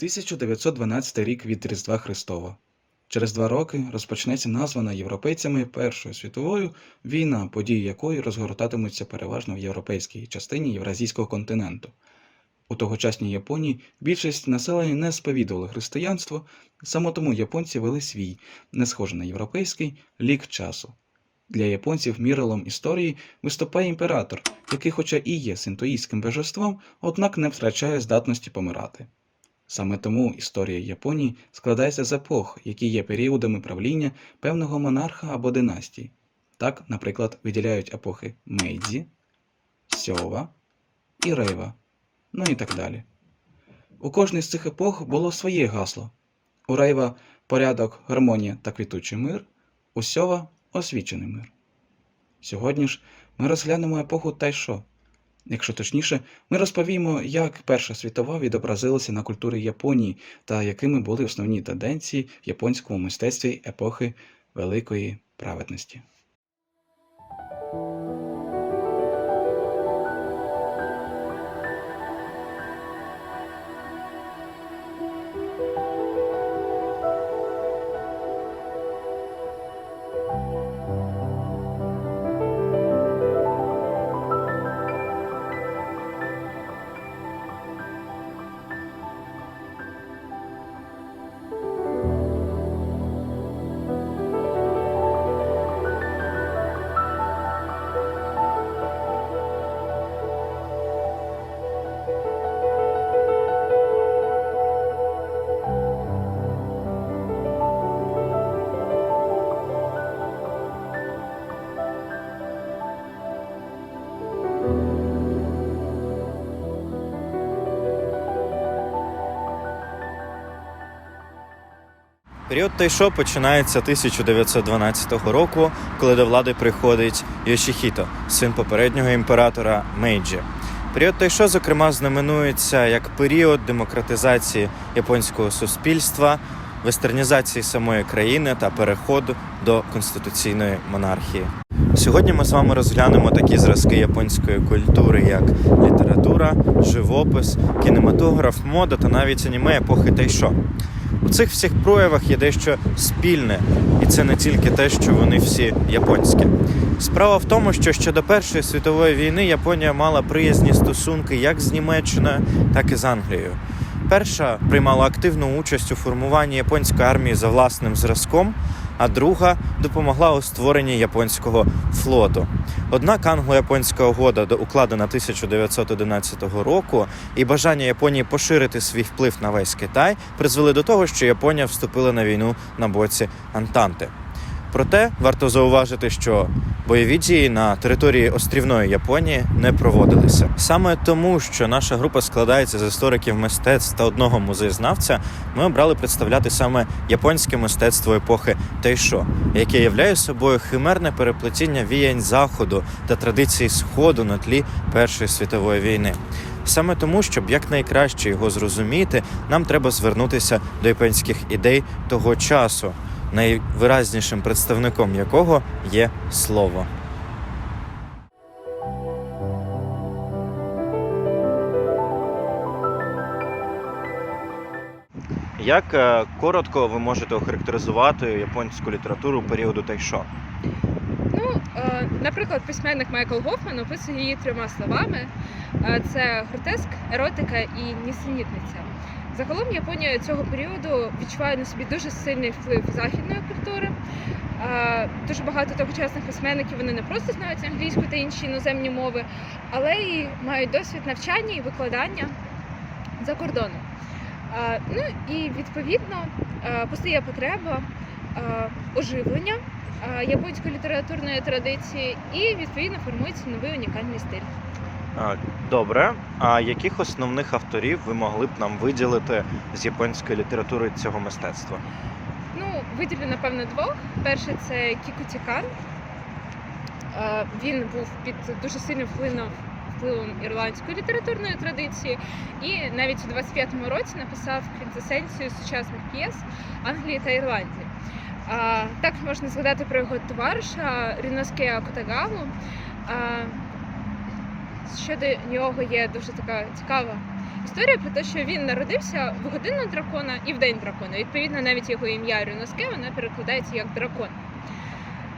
1912 рік від Різдва Христова. Через два роки розпочнеться названа європейцями Першою світовою війна, події якої розгортатимуться переважно в європейській частині Євразійського континенту. У тогочасній Японії більшість населення не сповідували християнство, саме тому японці вели свій, не схожий на європейський, лік часу. Для японців мірилом історії виступає імператор, який, хоча і є синтоїстським божеством, однак не втрачає здатності помирати. Саме тому історія Японії складається з епох, які є періодами правління певного монарха або династії. Так, наприклад, виділяють епохи Мейдзі, Сьова і Рейва, ну і так далі. У кожній з цих епох було своє гасло. У Рейва порядок, гармонія та квітучий мир, у Сьова освічений мир. Сьогодні ж ми розглянемо епоху Тайшо. Якщо точніше, ми розповімо, як Перша світова відобразилася на культурі Японії та якими були основні тенденції в японському мистецтві епохи Великої праведності. Період Тайшо починається 1912 року, коли до влади приходить Йошіхіто, син попереднього імператора Мейджі. Період Тайшо, зокрема, знаменується як період демократизації японського суспільства, вестернізації самої країни та переходу до конституційної монархії. Сьогодні ми з вами розглянемо такі зразки японської культури, як література, живопис, кінематограф, мода та навіть аніме епохи Тайшо. У цих всіх проявах є дещо спільне, і це не тільки те, що вони всі японські. Справа в тому, що ще до Першої світової війни Японія мала приязні стосунки як з Німеччиною, так і з Англією. Перша приймала активну участь у формуванні японської армії за власним зразком, а друга допомогла у створенні японського флоту. Однак англо-японська угода, до- укладена 1911 року, і бажання Японії поширити свій вплив на весь Китай призвели до того, що Японія вступила на війну на боці Антанти. Проте варто зауважити, що бойові дії на території острівної Японії не проводилися. Саме тому, що наша група складається з істориків мистецтв та одного музеєзнавця, ми обрали представляти саме японське мистецтво епохи Тайшо, яке являє собою химерне переплетіння віянь заходу та традицій сходу на тлі Першої світової війни. Саме тому, щоб якнайкраще його зрозуміти, нам треба звернутися до японських ідей того часу, найвиразнішим представником якого є слово. Як е, коротко ви можете охарактеризувати японську літературу періоду Тайшо? Ну, е, наприклад, письменник Майкл Гофман описує її трьома словами: Е, це гротеск, еротика і нісенітниця. Загалом Японія цього періоду відчуває на собі дуже сильний вплив західної культури. Дуже багато тогочасних письменників вони не просто знають англійську та інші іноземні мови, але й мають досвід навчання і викладання за кордоном. Ну і відповідно постає потреба оживлення японської літературної традиції, і відповідно формується новий унікальний стиль. Добре. А яких основних авторів ви могли б нам виділити з японської літератури цього мистецтва? Ну, виділю напевно двох. Перший це Кікуті Кан. Е, Він був під дуже сильним впливом впливом ірландської літературної традиції, і навіть у 25-му році написав квінтесенцію сучасних п'єс Англії та Ірландії. А, також можна згадати про його товариша Ріноске Котагаву. Щодо нього є дуже така цікава історія про те, що він народився в годину дракона і в день дракона. Відповідно, навіть його ім'я Рюноске вона перекладається як дракон.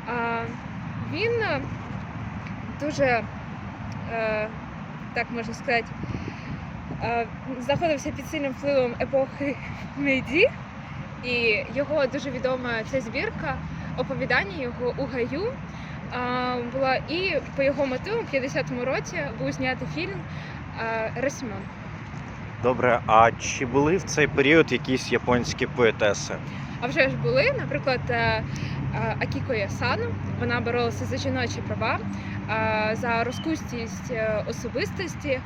А, він е, дуже, е, так можна сказати, е, знаходився під сильним впливом епохи Мейді, і його дуже відома ця збірка оповідання його у гаю. Була і по його мотивам в 50-му році був знятий фільм е, Добре, а чи були в цей період якісь японські поетеси? А вже ж були, наприклад, е, е, Акіко Ясану. Вона боролася за жіночі права, е, за розкустість особистості.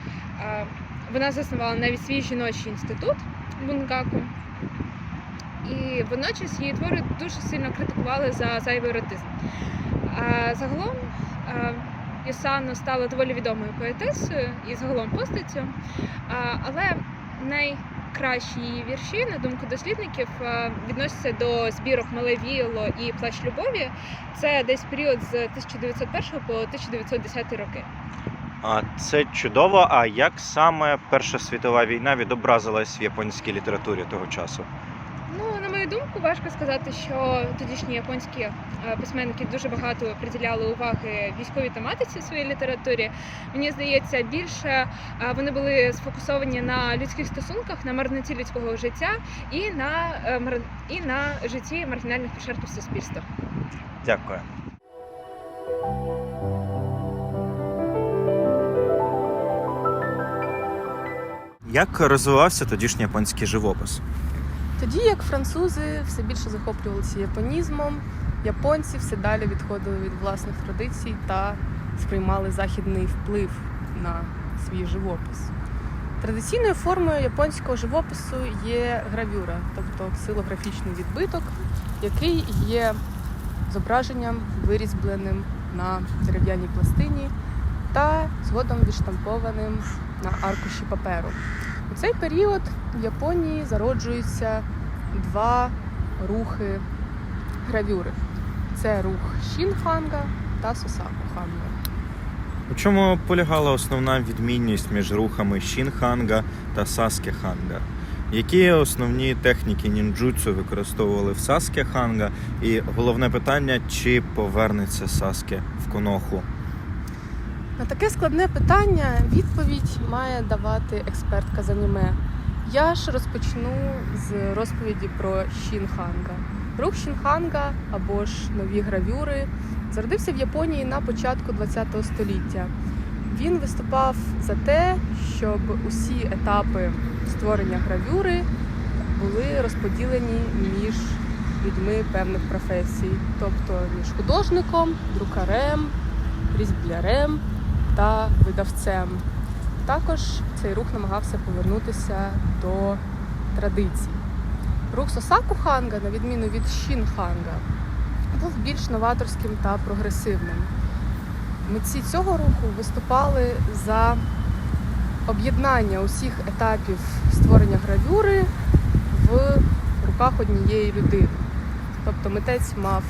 Вона заснувала навіть свій жіночий інститут Бунгаку. І водночас її твори дуже сильно критикували за зайвий еротизм. Загалом е, стала доволі відомою поетесою і загалом постаттю. Але найкращі її вірші, на думку дослідників, е, відносяться до збірок Мале віяло і Плащ любові. Це десь період з 1901 по 1910 роки. А це чудово. А як саме Перша світова війна відобразилась в японській літературі того часу? Мою думку, важко сказати, що тодішні японські е, письменники дуже багато приділяли уваги військовій тематиці в своїй літературі. Мені здається, більше е, вони були сфокусовані на людських стосунках, на марноті людського життя і на, е, і на житті маргінальних прошарків суспільства. Дякую. Як розвивався тодішній японський живопис? Тоді як французи все більше захоплювалися японізмом, японці все далі відходили від власних традицій та сприймали західний вплив на свій живопис. Традиційною формою японського живопису є гравюра, тобто ксилографічний відбиток, який є зображенням вирізбленим на дерев'яній пластині та згодом відштампованим на аркуші паперу. У цей період в Японії зароджуються два рухи гравюри. Це рух Шінханга та Сосаку-ханга. У чому полягала основна відмінність між рухами Шінханга та Саскеханга? Які основні техніки нінджутсу використовували в Саскеханга? І головне питання, чи повернеться Саске в Коноху? На таке складне питання відповідь має давати експертка з аніме. Я ж розпочну з розповіді про Шінханга. Рух Шінханга або ж нові гравюри зародився в Японії на початку ХХ століття. Він виступав за те, щоб усі етапи створення гравюри були розподілені між людьми певних професій, тобто між художником, друкарем, різблярем та видавцем. Також цей рух намагався повернутися до традицій. Рух Сосаку Ханга, на відміну від Шін Ханга, був більш новаторським та прогресивним. Митці цього руху виступали за об'єднання усіх етапів створення гравюри в руках однієї людини. Тобто митець мав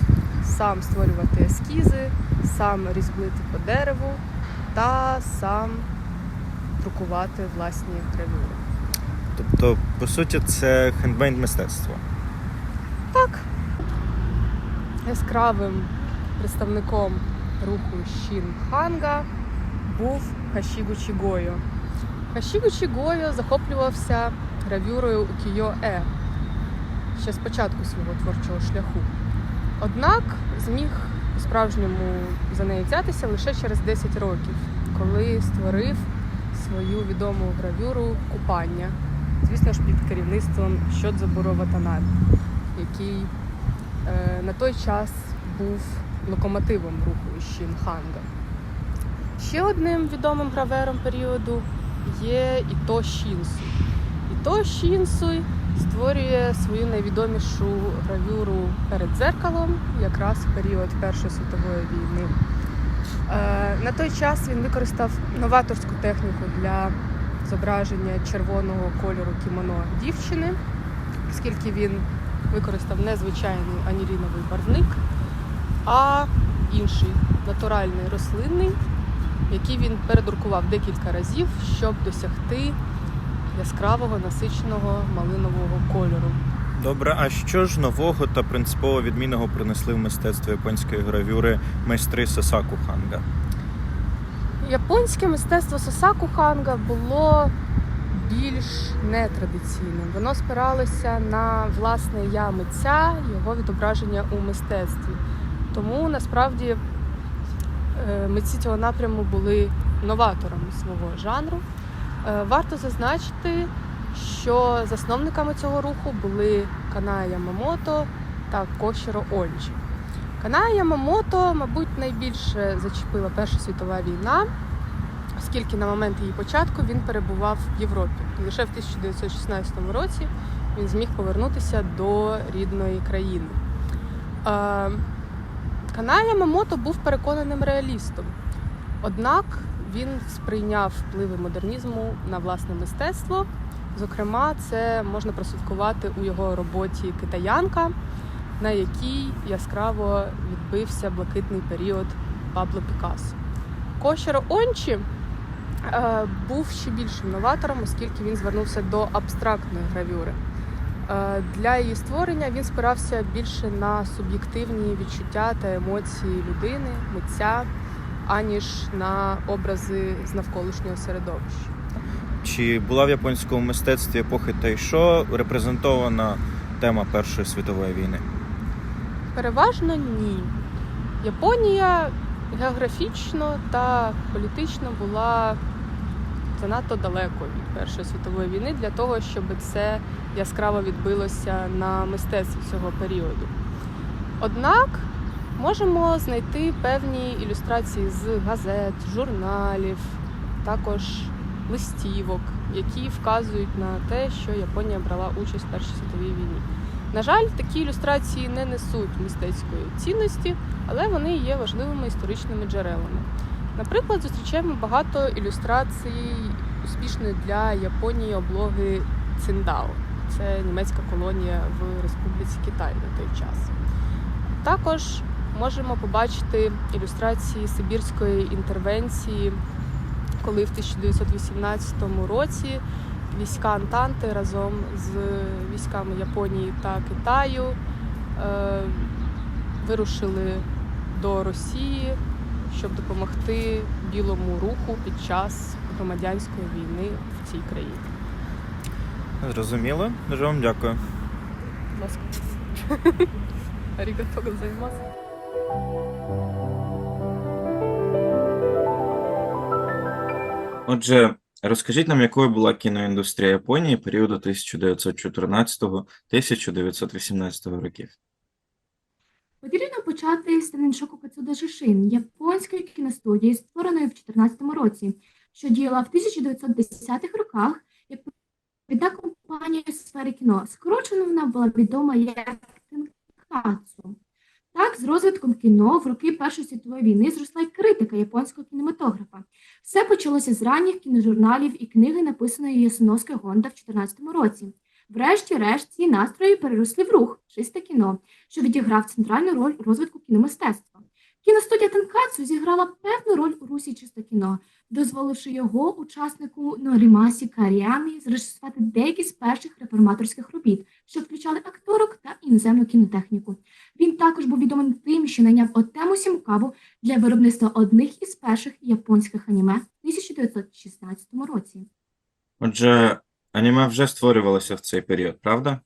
сам створювати ескізи, сам різьблити по дереву та сам друкувати власні гравюри. Тобто, по суті, це хендмейд мистецтво. Так, яскравим представником руху Шінханга був Хашігучі Гойо. Хашігучі Гойо захоплювався гравюрою укіё-е ще з початку свого творчого шляху. Однак зміг по-справжньому за неї взятися лише через 10 років, коли створив свою відому гравюру Купання, звісно ж, під керівництвом Щодзабуро Ватанабі, який е, на той час був локомотивом руху Шінханга. Ще одним відомим гравером періоду є Іто Шінсуй. Іто Шінсуй створює свою найвідомішу гравюру перед дзеркалом, якраз в період Першої світової війни. Е, На той час він використав новаторську техніку для зображення червоного кольору кімоно дівчини, оскільки він використав не звичайний аніліновий барвник, а інший натуральний рослинний, який він передрукував декілька разів, щоб досягти яскравого насиченого малинового кольору. Добре, а що ж нового та принципово відмінного принесли в мистецтво японської гравюри майстри Сасаку Ханга? Японське мистецтво Сосаку Ханга було більш нетрадиційним. Воно спиралося на власне я митця, його відображення у мистецтві. Тому насправді е, митці цього напряму були новаторами свого жанру. Е, Варто зазначити, що засновниками цього руху були Каная Ямамото та Кошіро Онджі. Каная Ямамото, мабуть, найбільше зачепила Перша світова війна, оскільки на момент її початку він перебував в Європі. І лише в 1916 році він зміг повернутися до рідної країни. Е, Каная Ямамото був переконаним реалістом. Однак він сприйняв впливи модернізму на власне мистецтво. Зокрема, це можна прослідкувати у його роботі Китаянка, на якій яскраво відбився блакитний період Пабло Пікассо. Кошеро Ончі е, був ще більшим новатором, оскільки він звернувся до абстрактної гравюри. Е, Для її створення він спирався більше на суб'єктивні відчуття та емоції людини, митця, аніж на образи з навколишнього середовища. Чи була в японському мистецтві епохи Тайшо репрезентована тема Першої світової війни? Переважно ні. Японія географічно та політично була занадто далеко від Першої світової війни для того, щоб це яскраво відбилося на мистецтві цього періоду. Однак можемо знайти певні ілюстрації з газет, журналів, також листівок, які вказують на те, що Японія брала участь в Першій світовій війні. На жаль, такі ілюстрації не несуть мистецької цінності, але вони є важливими історичними джерелами. Наприклад, зустрічаємо багато ілюстрацій успішної для Японії облоги Циндао. Це німецька колонія в Республіці Китай на той час. Також можемо побачити ілюстрації Сибірської інтервенції, коли в 1918 році війська Антанти разом з військами Японії та Китаю е, вирушили до Росії, щоб допомогти білому руху під час громадянської війни в цій країні. Зрозуміло. Дуже вам дякую. Будь ласка. Арігато гозаймасу. Отже, розкажіть нам, якою була кіноіндустрія Японії періоду 1914-1918 років? Потрібно почати з Тененшоку Кацуда Шишин, японської кіностудії, створеної в 2014 році, що діяла в 1910-х роках як відна компанія у сфері кіно. Скорочено вона була відома як Тенкацу. Так, з розвитком кіно в роки Першої світової війни зросла й критика японського кінематографа. Все почалося з ранніх кіножурналів і книги, написаної Ясуноски Гонда в 2014 році. Врешті-решт ці настрої переросли в рух, чисте кіно, що відіграв центральну роль у розвитку кіномистецтва. Кіностудія Тенкацу зіграла певну роль у русі чисте кіно, дозволивши його учаснику Норімасі Каріамі зрежисувати деякі з перших реформаторських робіт, що включали акторок та іноземну кінотехніку. Він також був відомим тим, що найняв Отему Сімкаву для виробництва одних із перших японських аніме в 1916 році. Отже, аніме вже створювалося в цей період, правда?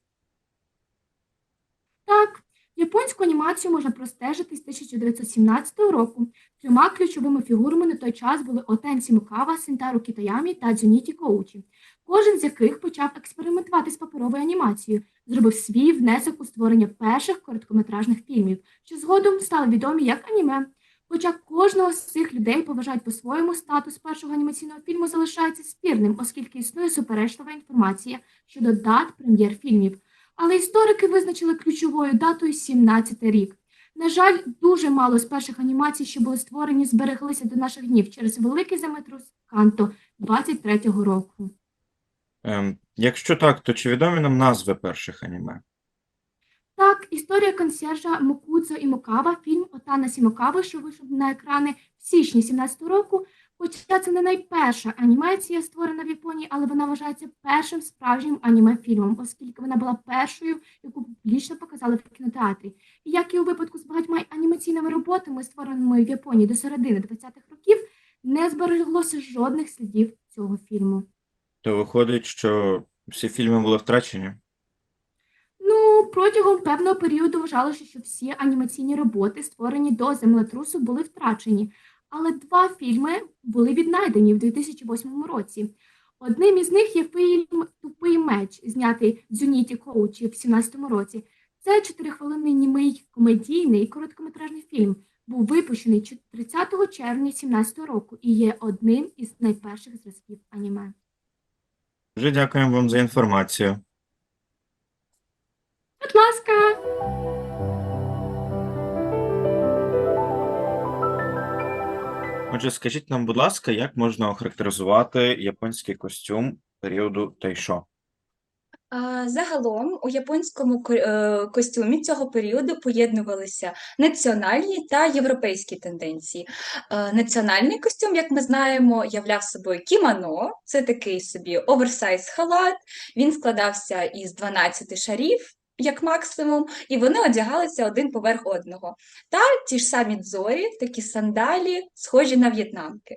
Японську анімацію можна простежити з 1917 року. Трьома ключовими фігурами на той час були Отен Сімукава, Сентару Кітаямі та Дзюніті Коучі, кожен з яких почав експериментувати з паперовою анімацією, зробив свій внесок у створення перших короткометражних фільмів, що згодом стали відомі як аніме. Хоча кожного з цих людей поважають по-своєму, статус першого анімаційного фільму залишається спірним, оскільки існує суперечлива інформація щодо дат прем'єр фільмів. Але історики визначили ключовою датою 17 рік. На жаль, дуже мало з перших анімацій, що були створені, збереглися до наших днів через великий землетрус Канто 23-го року. Ем, якщо так, то чи відомі нам назви перших аніме? Так, історія консьержа Мокудзо і Мокава, фільм Отана Сімокави, що вийшов на екрани в січні 17-го року, Хоча це не найперша анімація, створена в Японії, але вона вважається першим справжнім аніме-фільмом, оскільки вона була першою, яку публічно показали в кінотеатрі. І як і у випадку з багатьма анімаційними роботами, створеними в Японії до середини 20-х років, не збереглося жодних слідів цього фільму. То виходить, що всі фільми були втрачені. Ну, протягом певного періоду вважалося, що всі анімаційні роботи, створені до землетрусу, були втрачені. Але два фільми були віднайдені в 2008 році. Одним із них є фільм Тупий меч, знятий Дзюніті Коучі в 2017 році. Це чотирихвилинний німий комедійний короткометражний фільм. Був випущений 30 червня 2017 року і є одним із найперших зразків аніме. Дуже дякуємо вам за інформацію. Будь ласка! Отже, скажіть нам, будь ласка, як можна охарактеризувати японський костюм періоду Тайшо? А, Загалом у японському ко- е, костюмі цього періоду поєднувалися національні та європейські тенденції. Національний костюм, як ми знаємо, являв собою кімоно, це такий собі оверсайз халат. Він складався із 12 шарів. Як максимум, і вони одягалися один поверх одного. Та ті ж самі дзорі, такі сандалі, схожі на в'єтнамки.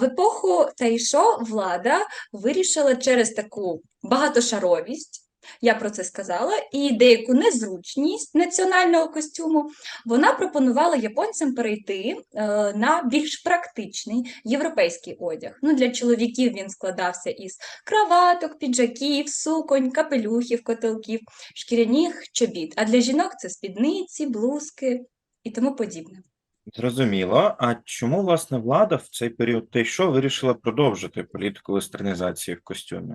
В епоху Тайшо влада вирішила через таку багатошаровість, я про це сказала, і деяку незручність національного костюму, вона пропонувала японцям перейти е, на більш практичний європейський одяг. Ну, для чоловіків він складався із краваток, піджаків, суконь, капелюхів, котелків, шкіряних чобіт. А для жінок це спідниці, блузки і тому подібне. Зрозуміло. А чому, власне, влада в цей період Тайшо вирішила продовжити політику вестернізації в костюмі?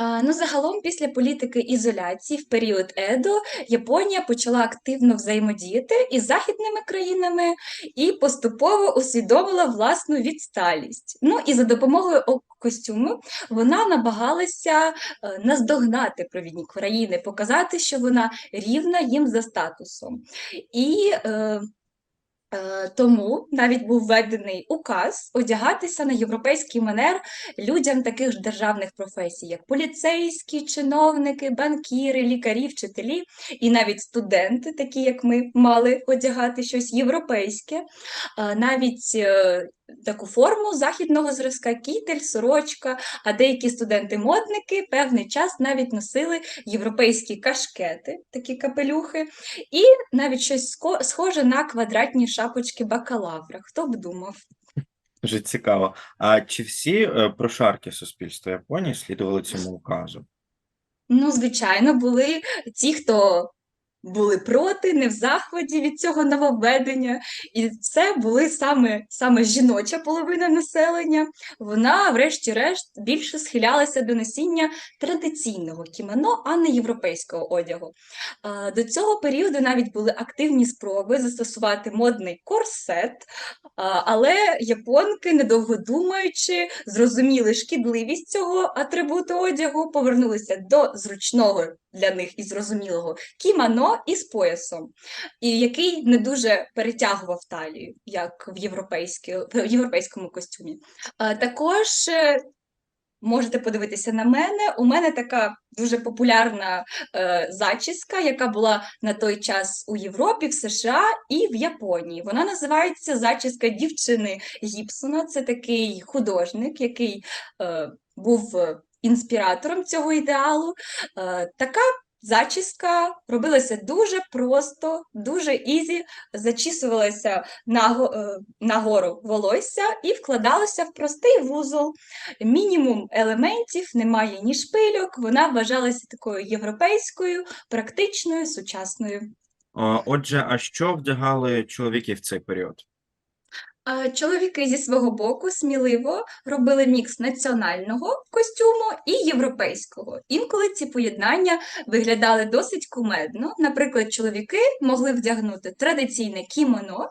Ну, загалом, після політики ізоляції в період Едо Японія почала активно взаємодіяти із західними країнами і поступово усвідомила власну відсталість. Ну і за допомогою костюму вона намагалася е, наздогнати провідні країни, показати, що вона рівна їм за статусом. І Е, Тому навіть був введений указ одягатися на європейський манер людям таких ж державних професій, як поліцейські, чиновники, банкіри, лікарі, вчителі, і навіть студенти, такі як ми, мали одягати щось європейське, Е, навіть е, таку форму західного зразка, кітель, сорочка, а деякі студенти-модники певний час навіть носили європейські кашкети, такі капелюхи, і навіть щось схоже на квадратні шапочки бакалавра. Хто б думав? Дуже цікаво. А чи всі е, прошарки суспільства Японії слідували цьому указу? Ну, звичайно, були ті, хто були проти, не в захваті від цього нововведення. І це були саме, саме жіноча половина населення. Вона, врешті-решт, більше схилялася до носіння традиційного кімоно, а не європейського одягу. До цього періоду навіть були активні спроби застосувати модний корсет, але японки, недовго думаючи, зрозуміли шкідливість цього атрибуту одягу, повернулися до зручного для них і зрозумілого кімоно із поясом, і який не дуже перетягував талію, як в, в європейському костюмі. Також е, можете подивитися на мене. У мене така дуже популярна е, зачіска, яка була на той час у Європі, в США і в Японії. Вона називається зачіска дівчини Гібсона. Це такий художник, який е, був е, інспіратором цього ідеалу. Е, така зачіска робилася дуже просто, дуже ізі, зачісувалася наго- е, нагору волосся і вкладалася в простий вузол. Мінімум елементів, немає ні шпильок, вона вважалася такою європейською, практичною, сучасною. Отже, а що вдягали чоловіки в цей період? А Чоловіки зі свого боку сміливо робили мікс національного костюму і європейського. Інколи ці поєднання виглядали досить кумедно. Наприклад, чоловіки могли вдягнути традиційне кімоно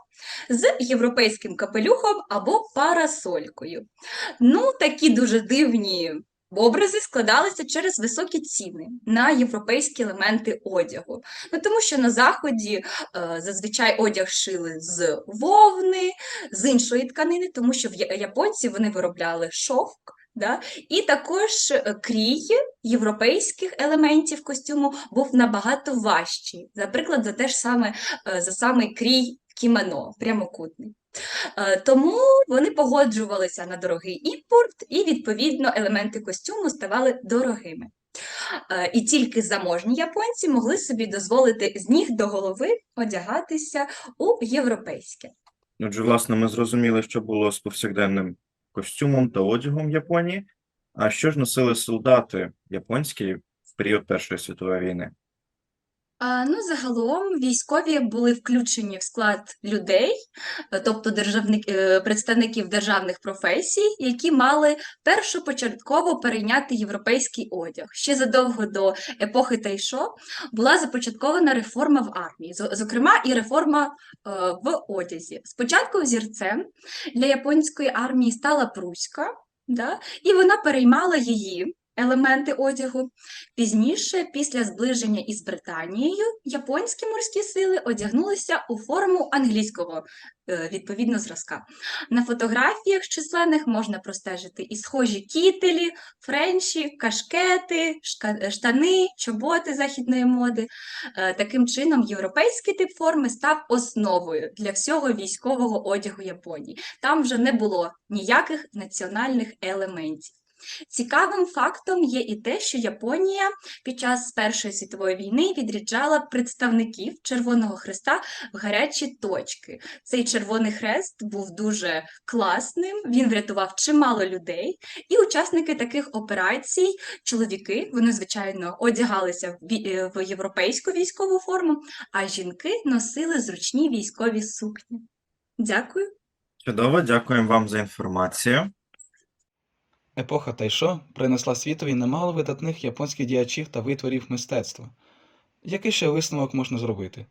з європейським капелюхом або парасолькою. Ну, такі дуже дивні Образи складалися через високі ціни на європейські елементи одягу. Ну, тому що на заході е, зазвичай одяг шили з вовни, з іншої тканини, тому що в японці вони виробляли шовк. Да? І також е, крій європейських елементів костюму був набагато важчий. Наприклад, за те ж саме е, за самий крій кімено, прямокутний. Е, Тому вони погоджувалися на дорогий імпорт, і відповідно елементи костюму ставали дорогими. Е, І тільки заможні японці могли собі дозволити з ніг до голови одягатися у європейське. Отже, власне, ми зрозуміли, що було з повсякденним костюмом та одягом Японії. А що ж носили солдати японські в період Першої світової війни? Ну, загалом військові були включені в склад людей, тобто державник, е, представників державних професій, які мали першопочатково перейняти європейський одяг. Ще задовго до епохи Тайшо була започаткована реформа в армії, зокрема і реформа е, в одязі. Спочатку взірцем для японської армії стала Пруська, да, і вона переймала її елементи одягу. Пізніше, після зближення із Британією, японські морські сили одягнулися у форму англійського е, відповідно зразка. На фотографіях численних можна простежити і схожі кітелі, френчі, кашкети, штани, чоботи західної моди. Е, Таким чином, європейський тип форми став основою для всього військового одягу Японії. Там вже не було ніяких національних елементів. Цікавим фактом є і те, що Японія під час Першої світової війни відряджала представників Червоного Хреста в гарячі точки. Цей Червоний Хрест був дуже класним, він врятував чимало людей, і учасники таких операцій, чоловіки, вони, звичайно, одягалися в е, європейську військову форму, а жінки носили зручні військові сукні. Дякую. Чудово, дякуємо вам за інформацію. Епоха Тайшо принесла світові немало видатних японських діячів та витворів мистецтва. Який ще висновок можна зробити?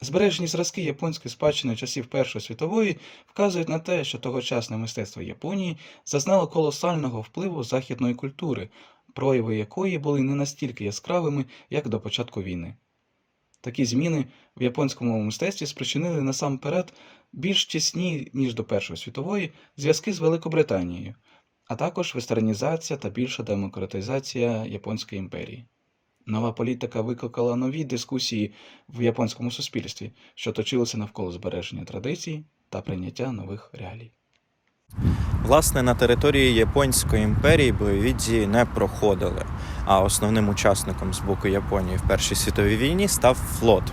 Збережені зразки японської спадщини часів Першої світової вказують на те, що тогочасне мистецтво Японії зазнало колосального впливу західної культури, прояви якої були не настільки яскравими, як до початку війни. Такі зміни в японському мистецтві спричинили насамперед більш тісні, ніж до Першої світової, зв'язки з Великобританією, а також вестернізація та більша демократизація Японської імперії. Нова політика викликала нові дискусії в японському суспільстві, що точилися навколо збереження традицій та прийняття нових реалій. Власне, на території Японської імперії бойові дії не проходили, а основним учасником з боку Японії в Першій світовій війні став флот.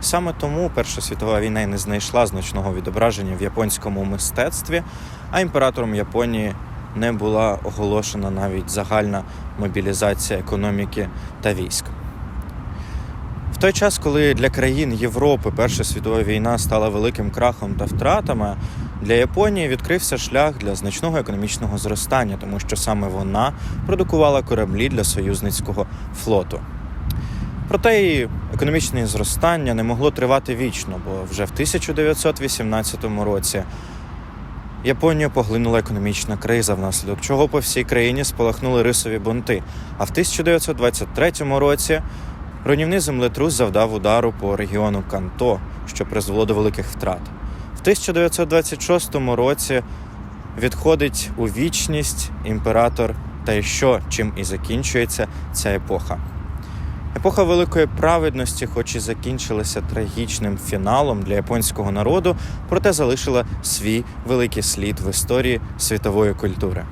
Саме тому Перша світова війна й не знайшла значного відображення в японському мистецтві, а імператором Японії не була оголошена навіть загальна мобілізація економіки та військ. В той час, коли для країн Європи Перша світова війна стала великим крахом та втратами, для Японії відкрився шлях для значного економічного зростання, тому що саме вона продукувала кораблі для союзницького флоту. Проте і економічне зростання не могло тривати вічно, бо вже в 1918 році Японію поглинула економічна криза, внаслідок чого по всій країні спалахнули рисові бунти. А в 1923 році руйнівний землетрус завдав удару по регіону Канто, що призвело до великих втрат. В 1926 році відходить у вічність імператор Тайшо, чим і закінчується ця епоха. Епоха великої праведності, хоч і закінчилася трагічним фіналом для японського народу, проте залишила свій великий слід в історії світової культури.